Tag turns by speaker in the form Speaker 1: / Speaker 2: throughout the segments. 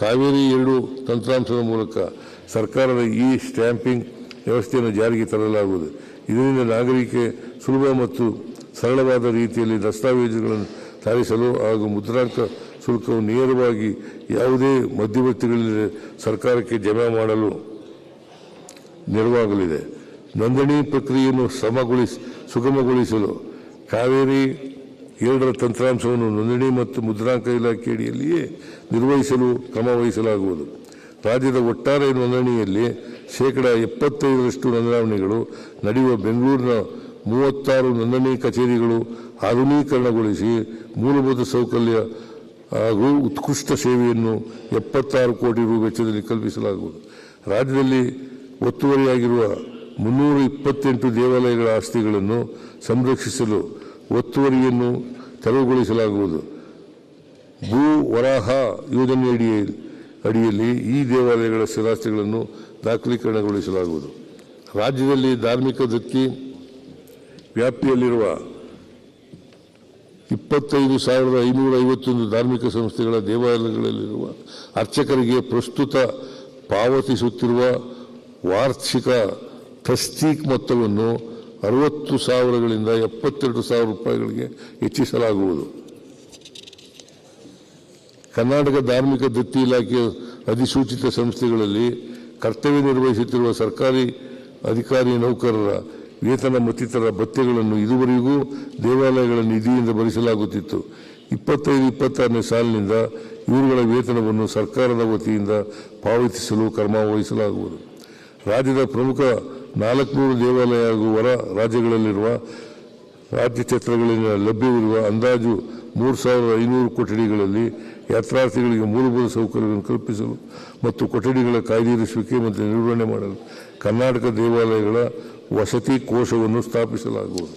Speaker 1: ಕಾವೇರಿ ಎರಡು ತಂತ್ರಾಂಶದ ಮೂಲಕ ಸರ್ಕಾರದ ಈ ಸ್ಟ್ಯಾಂಪಿಂಗ್ ವ್ಯವಸ್ಥೆಯನ್ನು ಜಾರಿಗೆ ತರಲಾಗುವುದು. ಇದರಿಂದ ನಾಗರಿಕೆ ಸುಲಭ ಮತ್ತು ಸರಳವಾದ ರೀತಿಯಲ್ಲಿ ದಸ್ತಾವೇಜುಗಳನ್ನು ತಯಾರಿಸಲು ಹಾಗೂ ಮುದ್ರಾಂಕ ಶುಲ್ಕವು ನೇರವಾಗಿ ಯಾವುದೇ ಮಧ್ಯವರ್ತಿಗಳಿಲ್ಲದೆ ಸರ್ಕಾರಕ್ಕೆ ಜಮೆ ಮಾಡಲು ನೆರವಾಗಲಿದೆ. ನೋಂದಣಿ ಪ್ರಕ್ರಿಯೆಯನ್ನು ಸಮಗೊಳಿಸಿ, ಸುಗಮಗೊಳಿಸಲು ಕಾವೇರಿ ಎರಡರ ತಂತ್ರಾಂಶವನ್ನು ನೋಂದಣಿ ಮತ್ತು ಮುದ್ರಾಂಕ ಇಲಾಖೆಯಡಿಯಲ್ಲಿಯೇ ನಿರ್ವಹಿಸಲು ಕ್ರಮ ವಹಿಸಲಾಗುವುದು. ರಾಜ್ಯದ ಒಟ್ಟಾರೆ ನೋಂದಣಿಯಲ್ಲಿ ಶೇಕಡ ಎಪ್ಪತ್ತೈದರಷ್ಟು ನೋಂದಣಿಗಳು ನಡೆಯುವ ಬೆಂಗಳೂರಿನ ಮೂವತ್ತಾರು ನೋಂದಣಿ ಕಚೇರಿಗಳು ಆಧುನೀಕರಣಗೊಳಿಸಿ ಮೂಲಭೂತ ಸೌಕರ್ಯ ಹಾಗೂ ಉತ್ಕೃಷ್ಟ ಸೇವೆಯನ್ನು ಎಪ್ಪತ್ತಾರು ಕೋಟಿ ರೂಪಾಯಿ ವೆಚ್ಚದಲ್ಲಿ ಕಲ್ಪಿಸಲಾಗುವುದು. ರಾಜ್ಯದಲ್ಲಿ ಒತ್ತುವರಿಯಾಗಿರುವ ಮುನ್ನೂರ ಇಪ್ಪತ್ತೆಂಟು ದೇವಾಲಯಗಳ ಆಸ್ತಿಗಳನ್ನು ಸಂರಕ್ಷಿಸಲು ಒತ್ತುವರಿಯನ್ನು ತೆರವುಗೊಳಿಸಲಾಗುವುದು. ಭೂ ವರಾಹ ಯೋಜನೆಯಡಿ ಅಡಿಯಲ್ಲಿ ಈ ದೇವಾಲಯಗಳ ಸ್ಥಿರಾಸ್ತಿಗಳನ್ನು ದಾಖಲೀಕರಣಗೊಳಿಸಲಾಗುವುದು. ರಾಜ್ಯದಲ್ಲಿ ಧಾರ್ಮಿಕ ದತ್ತಿ ವ್ಯಾಪ್ತಿಯಲ್ಲಿರುವ ಇಪ್ಪತ್ತೈದು ಸಾವಿರದ ಐನೂರ ಐವತ್ತೊಂದು ಧಾರ್ಮಿಕ ಸಂಸ್ಥೆಗಳ ದೇವಾಲಯಗಳಲ್ಲಿರುವ ಅರ್ಚಕರಿಗೆ ಪ್ರಸ್ತುತ ಪಾವತಿಸುತ್ತಿರುವ ವಾರ್ಷಿಕ ತಸ್ತೀಕ್ ಮೊತ್ತವನ್ನು ಅರವತ್ತು ಸಾವಿರಗಳಿಂದ ಎಪ್ಪತ್ತೆರಡು ಸಾವಿರ ರೂಪಾಯಿಗಳಿಗೆ ಹೆಚ್ಚಿಸಲಾಗುವುದು. ಕರ್ನಾಟಕ ಧಾರ್ಮಿಕ ದತ್ತಿ ಇಲಾಖೆಯ ಅಧಿಸೂಚಿತ ಸಂಸ್ಥೆಗಳಲ್ಲಿ ಕರ್ತವ್ಯ ನಿರ್ವಹಿಸುತ್ತಿರುವ ಸರ್ಕಾರಿ ಅಧಿಕಾರಿ ನೌಕರರ ವೇತನ ಮತ್ತಿತರ ಭತ್ಯೆಗಳನ್ನು ಇದುವರೆಗೂ ದೇವಾಲಯಗಳ ನಿಧಿಯಿಂದ ಭರಿಸಲಾಗುತ್ತಿತ್ತು. ಇಪ್ಪತ್ತೈದು, ಇಪ್ಪತ್ತಾರನೇ ಸಾಲಿನಿಂದ ಇವರುಗಳ ವೇತನವನ್ನು ಸರ್ಕಾರದ ವತಿಯಿಂದ ಪಾವತಿಸಲು ಕ್ರಮ ವಹಿಸಲಾಗುವುದು. ರಾಜ್ಯದ ಪ್ರಮುಖ ನಾಲ್ಕುನೂರು ದೇವಾಲಯ ಹಾಗೂ ಹೊರ ರಾಜ್ಯಗಳಲ್ಲಿರುವ ರಾಜ್ಯ ಛತ್ರಗಳಿಂದ ಲಭ್ಯವಿರುವ ಅಂದಾಜು ಮೂರು ಸಾವಿರದ ಐನೂರು ಕೊಠಡಿಗಳಲ್ಲಿ ಯಾತ್ರಾರ್ಥಿಗಳಿಗೆ ಮೂಲಭೂತ ಸೌಕರ್ಯಗಳನ್ನು ಕಲ್ಪಿಸಲು ಮತ್ತು ಕೊಠಡಿಗಳ ಕಾಯ್ದಿರಿಸುವಿಕೆ ಮತ್ತು ನಿರ್ವಹಣೆ ಮಾಡಲು ಕರ್ನಾಟಕ ದೇವಾಲಯಗಳ ವಸತಿ ಕೋಶವನ್ನು ಸ್ಥಾಪಿಸಲಾಗುವುದು.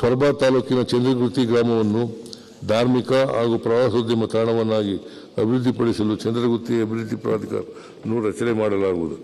Speaker 1: ಸೊರಬ ತಾಲೂಕಿನ ಚಂದ್ರಕೃತಿ ಗ್ರಾಮವನ್ನು ಧಾರ್ಮಿಕ ಹಾಗೂ ಪ್ರವಾಸೋದ್ಯಮ ತಾಣವನ್ನಾಗಿ ಅಭಿವೃದ್ಧಿಪಡಿಸಲು ಚಂದ್ರಗುತ್ತಿ ಅಭಿವೃದ್ಧಿ ಪ್ರಾಧಿಕಾರ ರಚನೆ ಮಾಡಲಾಗುವುದು.